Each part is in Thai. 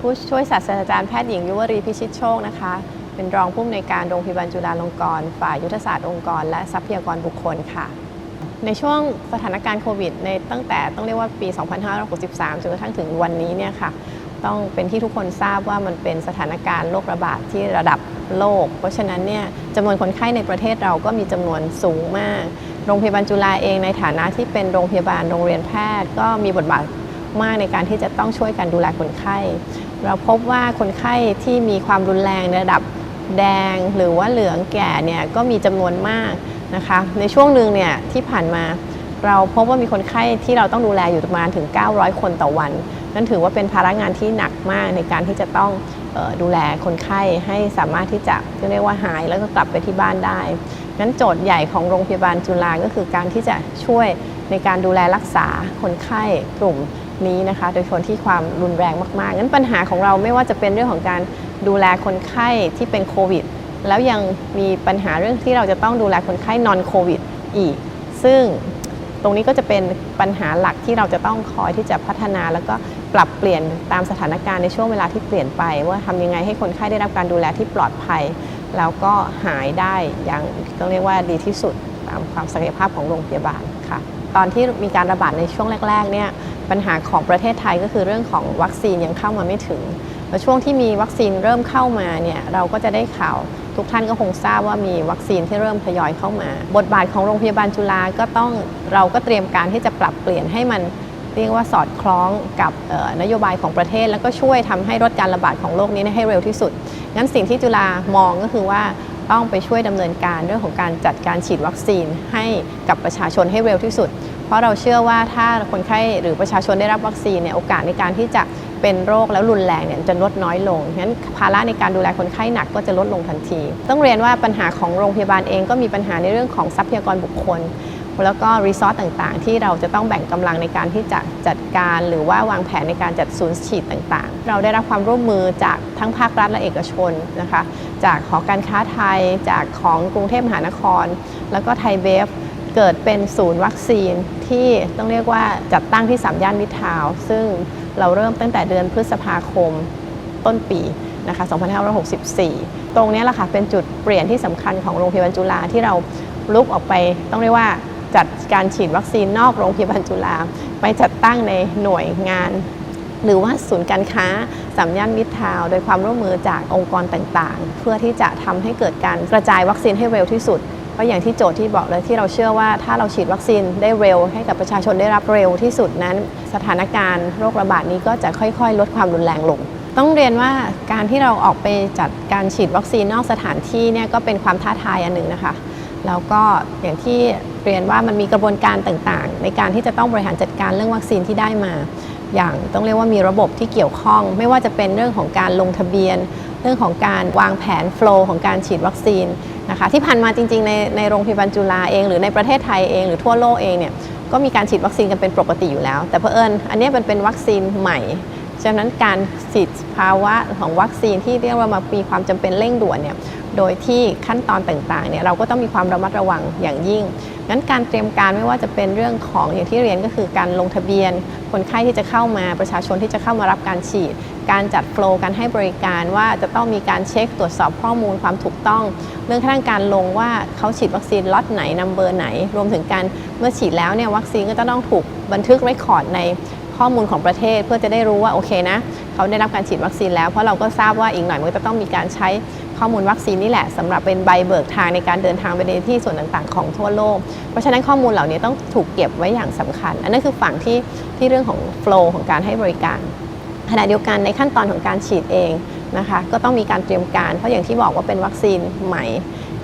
ผู้ช่วยศาสตราจารย์แพทย์หญิงยุวรีพิชิตโชคนะคะ เป็นรองผู้อำนวยการโรงพยาบาลจุฬาลงกรณ์ฝ่ายยุทธศาสตร์องค์กร และทรัพยากรบุคคลค่ะ ในช่วงสถานการณ์โควิด ในตั้งแต่ต้องเรียกว่าปี 2563 จนกระทั่งถึงวันนี้เนี่ยค่ะ ต้องเป็นที่ทุกคนทราบว่ามันเป็นสถานการณ์โรคระบาดที่ระดับโลก เพราะฉะนั้นเนี่ยจำนวนคนไข้ในประเทศเราก็มีจำนวนสูงมาก โรงพยาบาลจุฬาเองในฐานะที่เป็นโรงพยาบาลโรงเรียนแพทย์ ก็มีบทบาท มากในการที่จะต้องช่วยกันดูแลคนไข้ เราพบว่าคนไข้ที่มีความรุนแรงในระดับแดงหรือว่าเหลืองแก่เนี่ยก็มีจำนวนมากนะคะ ในช่วงหนึ่งเนี่ยที่ผ่านมาเราพบว่ามีคนไข้ที่เราต้องดูแลอยู่ประมาณถึง 900 คนต่อวัน นั่นถือว่าเป็นภาระงานที่หนักมากในการที่จะต้องออดูแลคนไข้ให้สามารถที่จะเรียกว่าหายแล้วก็กลับไปที่บ้านได้งั้นโจทย์ใหญ่ของโรงพยาบาลจุฬาก็คือการที่จะช่วยในการดูแลรักษาคนไข้กลุ่ม นี้นะคะ โดยคนที่ความรุนแรงมากๆงั้นปัญหาของเราไม่ว่าจะเป็นเรื่องของการดูแลคนไข้ที่เป็นโควิด แล้วยังมีปัญหาเรื่องที่เราจะต้องดูแลคนไข้นอนโควิดอีก ซึ่งตรงนี้ก็จะเป็นปัญหาหลักที่เราจะต้องคอยที่จะพัฒนา แล้วก็ปรับเปลี่ยนตามสถานการณ์ในช่วงเวลาที่เปลี่ยนไป ว่าทำยังไงให้คนไข้ได้รับการดูแลที่ปลอดภัย แล้วก็หายได้อย่างต้องเรียกว่าดีที่สุดตามความศักยภาพของโรงพยาบาล ตอนที่มีการระบาดในช่วงแรกๆเนี่ยปัญหาของประเทศไทยก็คือเรื่องของวัคซีนยังเข้ามาไม่ถึงแล้วช่วงที่มีวัคซีนเริ่มเข้ามาเนี่ยเราก็จะได้ข่าวทุกท่านก็คงทราบว่ามีวัคซีนที่เริ่มทยอยเข้ามา บทบาทของโรงพยาบาลจุฬาก็ต้องเราก็เตรียมการที่จะปรับเปลี่ยนให้มันเรียกว่าสอดคล้องกับออนโยบายของประเทศ แล้วก็ช่วยทำให้ลดการระบาดของโรคนี้ให้เร็วที่สุด งั้นสิ่งที่จุฬามองก็คือว่า ต้องไปช่วยดำเนินการเรื่องของการจัดการฉีดวัคซีนให้กับประชาชนให้เร็วที่สุด เพราะเราเชื่อว่าถ้าคนไข้หรือประชาชนได้รับวัคซีนเนี่ยโอกาสในการที่จะเป็นโรคแล้วรุนแรงเนี่ยจะลดน้อยลงฉะนั้นภาระในการดูแลคนไข้หนักก็จะลดลงทันที ต้องเรียนว่าปัญหาของโรงพยาบาลเองก็มีปัญหาในเรื่องของทรัพยากรบุคคล แล้วก็รีซอสต่างๆ ที่เราจะต้องแบ่งกำลังในการที่จะจัดการ หรือว่าวางแผนในการจัดศูนย์ฉีดต่างๆ เราได้รับความร่วมมือจากทั้งภาครัฐและเอกชนนะคะ จากหอการค้าไทย จากของกรุงเทพมหานคร แล้วก็ไทยเบฟเกิดเป็นศูนย์วัคซีนที่ต้องเรียกว่าจัดตั้งที่สามย่านมิทาว ซึ่งเราเริ่มตั้งแต่เดือนพฤษภาคมต้นปีนะคะ2564 ตรงนี้แหละค่ะเป็นจุดเปลี่ยนที่สำคัญของโรงพยาบาลจุฬาที่เราลุกออกไปต้องเรียกว่า จัดการฉีดวัคซีนนอกโรงพยาบาลจุฬาไปจัดตั้งในหน่วยงาน หรือว่าศูนย์การค้าสามย่านมิตรทาวโดยความร่วมมือจากองค์กรต่างๆ เพื่อที่จะทำให้เกิดการกระจายวัคซีนให้เร็วที่สุดเพราะอย่างที่โจทย์ที่บอกเลยที่เราเชื่อว่าถ้าเราฉีดวัคซีนได้เร็ว ให้กับประชาชนได้รับเร็วที่สุดนั้น สถานการณ์โรคระบาดนี้ก็จะค่อยๆ ลดความรุนแรงลง ต้องเรียนว่าการที่เราออกไปจัดการฉีดวัคซีนนอกสถานที่เนี่ยก็เป็นความท้าทายอันหนึ่งนะคะ แล้วก็อย่างที่เรียนว่ามันมีกระบวนการต่างๆ ในการที่จะต้องบริหารจัดการเรื่องวัคซีนที่ได้มา อย่างต้องเรียกว่ามีระบบที่เกี่ยวข้อง ไม่ว่าจะเป็นเรื่องของการลงทะเบียน เรื่องของการวางแผนโฟล์ของการฉีดวัคซีนนะคะที่ผ่านมาจริง ๆ ในในโรงพยาบาลจุฬาเอง หรือในประเทศไทยเองหรือทั่วโลกเองเนี่ยก็มีการฉีดวัคซีนกันเป็นปกติอยู่แล้ว แต่เพอเอิญอันนี้มันเป็นวัคซีนใหม่ฉะนั้นการฉีดภาวะของวัคซีนที่เรียกว่ามามีความจำเป็นเร่งด่วนเนี่ย โดยที่ขั้นตอนต่างๆเนี่ยเราก็ต้องมีความระมัดระวังอย่างยิ่งงั้นการเตรียมการไม่ว่าจะเป็นเรื่องของอย่างที่เรียนก็คือการลงทะเบียน คนไข้ที่จะเข้ามาประชาชนที่จะเข้ามารับการฉีด การจัดโฟล์การให้บริการว่าจะต้องมีการเช็คตรวจสอบข้อมูลความถูกต้อง เรื่องขั้นการลงว่าเขาฉีดวัคซีนล็อตไหนนัมเบอร์ไหน รวมถึงการเมื่อฉีดแล้วเนี่ยวัคซีนก็จะต้องถูกบันทึกเรคคอร์ดในข้อมูลของประเทศเพื่อจะได้รู้ว่าโอเคนะ เขาได้รับการฉีดวัคซีนแล้วเพราะเราก็ทราบว่าอีกหน่อยมันจะต้องมีการใช้ ข้อมูลวัคซีนนี่แหละสำหรับเป็นใบเบิกทางในการเดินทางไปในที่ส่วนต่างๆ ของทั่วโลก เพราะฉะนั้นข้อมูลเหล่านี้ต้องถูกเก็บไว้อย่างสำคัญ อันนั้นคือฝั่งที่ที่เรื่องของโฟล์ของการให้บริการขณะเดียวกันในขั้นตอนของการฉีดเองนะคะก็ต้องมีการเตรียมการ เพราะอย่างที่บอกว่าเป็นวัคซีนใหม่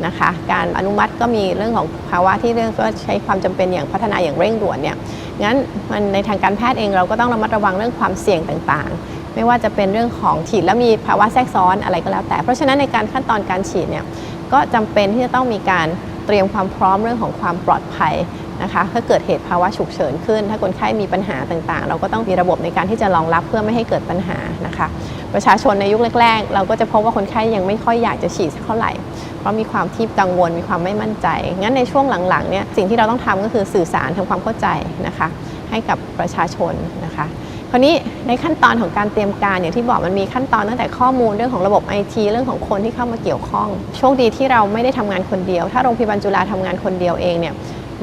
นะคะการอนุมัติก็มีเรื่องของภาวะที่เรื่องก็ใช้ความจำเป็นอย่างพัฒนาอย่างเร่งด่วนเนี่ยงั้นมันในทางการแพทย์เองเราก็ต้องระมัดระวังเรื่องความเสี่ยงต่างๆ ไม่ว่าจะเป็นเรื่องของฉีดแล้วมีภาวะแทรกซ้อนอะไรก็แล้วแต่ เพราะฉะนั้นในการขั้นตอนการฉีดเนี่ยก็จำเป็นที่จะต้องมีการเตรียมความพร้อมเรื่องของความปลอดภัยนะคะถ้าเกิดเหตุภาวะฉุกเฉินขึ้น ถ้าคนไข้มีปัญหาต่างๆ เราก็ต้องมีระบบในการที่จะรองรับเพื่อไม่ให้เกิดปัญหานะคะประชาชนในยุคแรก ๆ เราก็จะพบว่าคนไข้ยังไม่ค่อยอยากจะฉีดสักเท่าไหร่ เพราะมีความที่กังวลมีความไม่มั่นใจ งั้นในช่วงหลังๆเนี่ยสิ่งที่เราต้องทำก็คือสื่อสารทำความเข้าใจนะคะให้กับประชาชนนะคะ คราวนี้ในขั้นตอนของการเตรียมการอย่างที่บอกมันมีขั้นตอนตั้งแต่ข้อมูลเรื่องของระบบไอทีเรื่องของคนที่เข้ามาเกี่ยวข้อง โชคดีที่เราไม่ได้ทำงานคนเดียว ถ้าโรงพยาบาลจุฬาทำงานคนเดียวเองเนี่ย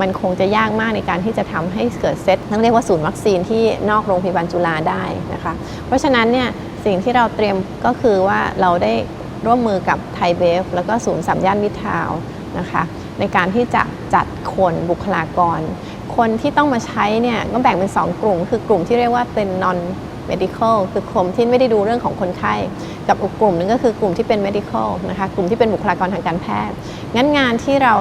มันคงจะยากมากในการที่จะทำให้เกิดเซตต้องเรียกว่าศูนย์วัคซีนที่นอกโรงพยาบาลจุฬาได้นะคะ เพราะฉะนั้นเนี่ยสิ่งที่เราเตรียมก็คือว่าเราได้ร่วมมือกับไทยเบฟแล้วก็ศูนย์สามย่านมิตรทาวนะคะ ในการที่จะจัดคนบุคลากร คนที่ต้องมาใช้เนี่ยก็แบ่งเป็น 2 กลุ่ม คือกลุ่มที่เรียกว่าเป็น non medical คือกลุ่มที่ไม่ได้ดูเรื่องของคนไข้ กับอีกกลุ่มนึงก็คือกลุ่มที่เป็น medical นะคะกลุ่มที่เป็นบุคลากรทางการแพทย์ งั้นงานที่เรา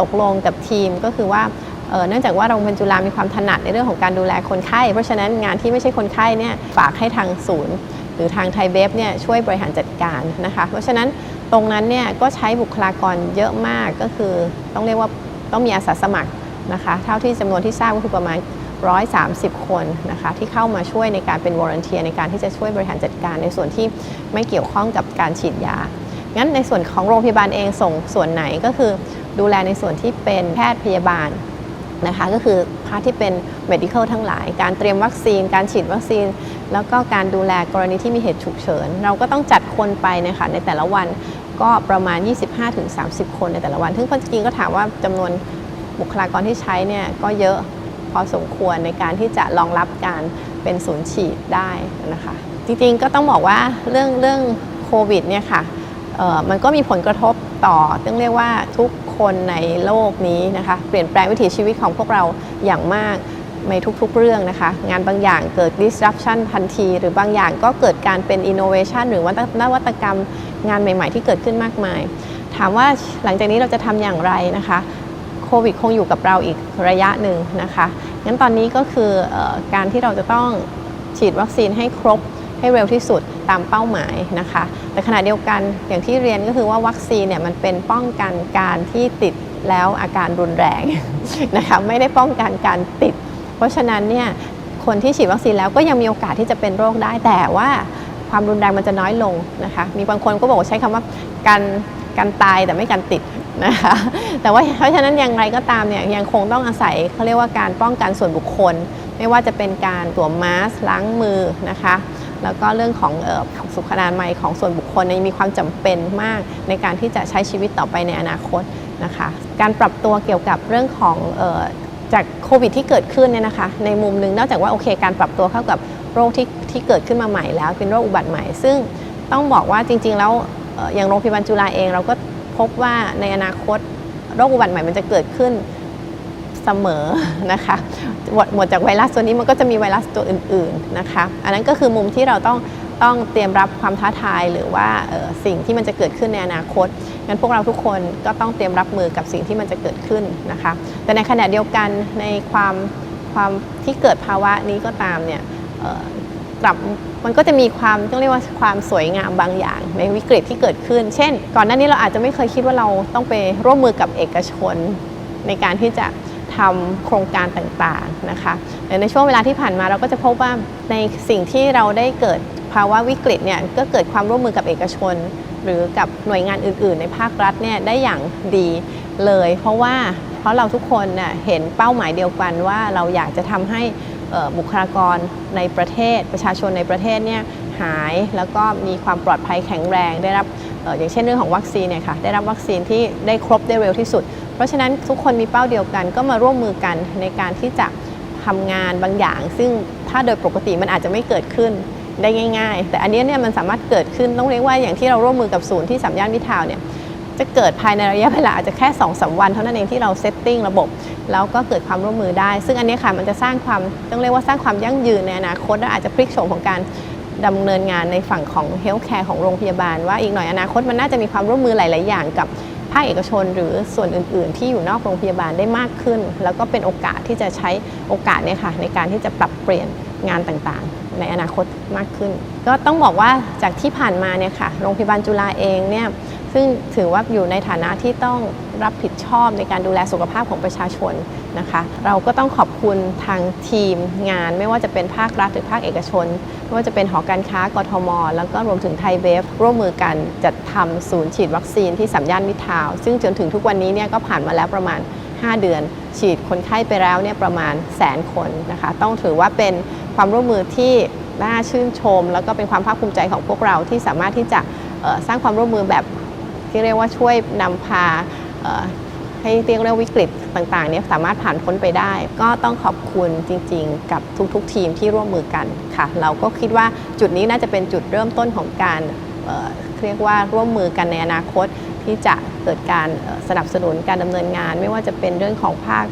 ตกลงกับทีมก็คือว่าเอ่อเนื่องจากว่าโรงพยาบาลจุฬามีความถนัดในเรื่องของการดูแลคนไข้ เพราะฉะนั้นงานที่ไม่ใช่คนไข้เนี่ยฝากให้ทางศูนย์ หรือทางไทยเบฟเนี่ยช่วยบริหารจัดการนะคะ เพราะฉะนั้น ตรงนั้นเนี่ยก็ใช้บุคลากรเยอะมากก็คือต้องเรียกว่าต้องมีอาสาสมัครนะคะเท่าที่จำนวนที่ทราบก็คือประมาณ 130 คนนะคะที่เข้ามาช่วยในการเป็นวอร์เนทียในการที่จะช่วยบริหารจัดการในส่วนที่ไม่เกี่ยวข้องกับการฉีดยา งั้นในส่วนของโรงพยาบาลเองส่งส่วนไหนก็คือดูแลในส่วนที่เป็นแพทย์พยาบาลนะคะก็คือพาร์ทที่เป็น medical ทั้งหลาย การเตรียมวัคซีน การฉีดวัคซีน แล้วก็การดูแลกรณีที่มีเหตุฉุกเฉิน เราก็ต้องจัดคนไปนะคะในแต่ละวัน ก็ประมาณ 25-30 คนในแต่ละวัน ซึ่งคนจริงก็ถามว่าจำนวนบุคลากรที่ใช้เนี่ยก็เยอะพอสมควรในการที่จะรองรับการเป็นศูนย์ฉีดได้นะคะ จริงๆก็ต้องบอกว่าเรื่องเรื่องโควิดเนี่ยค่ะมันก็มีผลกระทบต่อต้องเรียกว่าทุกคนในโลกนี้นะคะ เปลี่ยนแปลงวิถีชีวิตของพวกเราอย่างมาก ในทุกๆเรื่องนะคะ งานบางอย่างเกิด disruption ทันที หรือบางอย่างก็เกิดการเป็น innovation หรือว่านวัตกรรมงานใหม่ ๆ ที่เกิดขึ้นมากมาย ถามว่าหลังจากนี้เราจะทำอย่างไรนะคะโควิดคงอยู่กับเราอีกระยะหนึ่งนะคะงั้นตอนนี้ก็คือออการที่เราจะต้องฉีดวัคซีนให้ครบให้เร็วที่สุดตามเป้าหมายนะคะ แต่ขณะเดียวกันอย่างที่เรียนก็คือว่าวัคซีนเนี่ยมันเป็นป้องกันการที่ติดแล้วอาการรุนแรงนะคะไม่ได้ป้องกันการติด เพราะฉะนั้นเนี่ยคนที่ฉีดวัคซีนแล้วก็ยังมีโอกาสที่จะเป็นโรคได้แต่ว่าความรุนแรงมันจะน้อยลงนะคะ มีบางคนก็บอกใช้คำว่าการการตายแต่ไม่การติดนะคะ แต่ว่าเพราะฉะนั้นอย่างไรก็ตามเนี่ยยังคงต้องอาศัยเขาเรียกว่าการป้องกันส่วนบุคคล ไม่ว่าจะเป็นการสวมมาสล้างมือนะคะ แล้วก็เรื่องของออสุขอนามัยของส่วนบุคคลนมีความจำเป็นมากในการที่จะใช้ชีวิตต่อไปในอนาคตนะคะ การปรับตัวเกี่ยวกับเรื่องของออ จากโควิดที่เกิดขึ้นเนี่ยนะคะ ในมุมหนึ่งนอกจากว่าโอเคการปรับตัวเข้ากับโรคที่ที่เกิดขึ้นมาใหม่แล้วเป็นโรคอุบัติใหม่ ซึ่งต้องบอกว่าจริง ๆ แล้วเอ่ออย่างโรงพยาบาลจุฬาเอง เราก็พบว่าในอนาคตโรคอุบัติใหม่มันจะเกิดขึ้นเสมอนะคะหมดหมดจากไวรัสตัวนี้มันก็จะมีไวรัสตัวอื่น ๆนะคะ อันนั้นก็คือมุมที่เราต้อง ต้องเตรียมรับความท้าทายหรือว่าสิ่งที่มันจะเกิดขึ้นในอนาคตงั้นพวกเราทุกคนก็ต้องเตรียมรับมือกับสิ่งที่มันจะเกิดขึ้นนะคะ แต่ในขณะเดียวกันในความความที่เกิดภาวะนี้ก็ตามเนี่ยกลับมันก็จะมีความต้องเรียกว่าความสวยงามบางอย่าง ในวิกฤตที่เกิดขึ้น เช่น ก่อนหน้านี้เราอาจจะไม่เคยคิดว่าเราต้องไปร่วมมือกับเอกชน ในการที่จะทำโครงการต่างๆนะคะแต่ในช่วงเวลาที่ผ่านมาเราก็จะพบว่าในสิ่งที่เราได้เกิด ภาวะวิกฤตเนี่ยก็เกิดความร่วมมือกับเอกชน หรือกับหน่วยงานอื่น ๆ ในภาครัฐเนี่ยได้อย่างดีเลย เพราะว่าเพราะเราทุกคนน่ะเห็นเป้าหมายเดียวกันว่าเราอยากจะทำให้บุคลากรในประเทศ ประชาชนในประเทศเนี่ยหายแล้วก็มีความปลอดภัยแข็งแรง ได้รับอออย่างเช่นเรื่องของวัคซีนเนี่ยค่ะได้รับวัคซีนที่ได้ครบได้เร็วที่สุด เพราะฉะนั้นทุกคนมีเป้าเดียวกันก็มาร่วมมือกันในการที่จะทำงานบางอย่าง ซึ่งถ้าโดยปกติมันอาจจะไม่เกิดขึ้น ได้ง่ายๆ แต่อันนี้เนี่ยมันสามารถเกิดขึ้นต้องเรียกว่าอย่างที่เราร่วมมือกับศูนย์ที่สามย่านมิทาวเนี่ยจะเกิดภายในระยะเวลาอาจจะแค่2อสวัน เท่านั้นเองที่เราเซตติ้งระบบ แล้วก็เกิดความร่วมมือได้ ซึ่งอันนี้ค่ะมันจะสร้างความต้องเรียกว่าสร้างความยั่งยืนในอนาคตและอาจจะพลิกโฉมของการดำเนินงานในฝั่งของเฮลท์แคร์ของโรงพยาบาล ว่าอีกหน่อยอนาคตมันน่าจะมีความร่วมมือหลาย ๆ อย่างกับภาคเอกชนหรือส่วนอื่น ๆ ที่อยู่นอกโรงพยาบาลได้มากขึ้น แล้วก็เป็นโอกาสที่จะใช้โอกาสเนี่ยค่ะในการที่จะปรับเปลี่ยนงานต่าง ๆ ในอนาคตมากขึ้น ก็ต้องบอกว่าจากที่ผ่านมาเนี่ยค่ะโรงพยาบาลจุฬาเองเนี่ยซึ่งถือว่าอยู่ในฐานะที่ต้องรับผิดชอบในการดูแลสุขภาพของประชาชนนะคะ เราก็ต้องขอบคุณทางทีมงาน ไม่ว่าจะเป็นภาครัฐหรือภาคเอกชน ไม่ว่าจะเป็นหอการค้ากทม แล้วก็รวมถึงไทยเบฟร่วมมือกันจัดทำศูนย์ฉีดวัคซีนที่สามย่านมิทาว ซึ่งจนถึงทุกวันนี้เนี่ยก็ผ่านมาแล้วประมาณ 5 เดือน ฉีดคนไข้ไปแล้วเนี่ยประมาณแสนคนนะคะ ต้องถือว่าเป็น ความร่วมมือที่น่าชื่นชม แล้วก็เป็นความภาคภูมิใจของพวกเราที่สามารถที่จะสร้างความร่วมมือแบบที่เรียกว่าช่วยนำพาให้เรียกว่าวิกฤตต่างๆเนี่ยสามารถผ่านพ้นไปได้ ก็ต้องขอบคุณจริงๆ กับทุกๆ ทีมที่ร่วมมือกันค่ะ เราก็คิดว่าจุดนี้น่าจะเป็นจุดเริ่มต้นของการเเรียกว่าร่วมมือกันในอนาคต ที่จะเกิดการสนับสนุนการดำเนินงาน ไม่ว่าจะเป็นเรื่องของภาค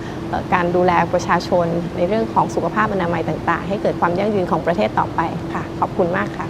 การดูแลประชาชน ในเรื่องของสุขภาพอนามัยต่าง ๆ ให้เกิดความยั่งยืนของประเทศต่อไปค่ะ ขอบคุณมากค่ะ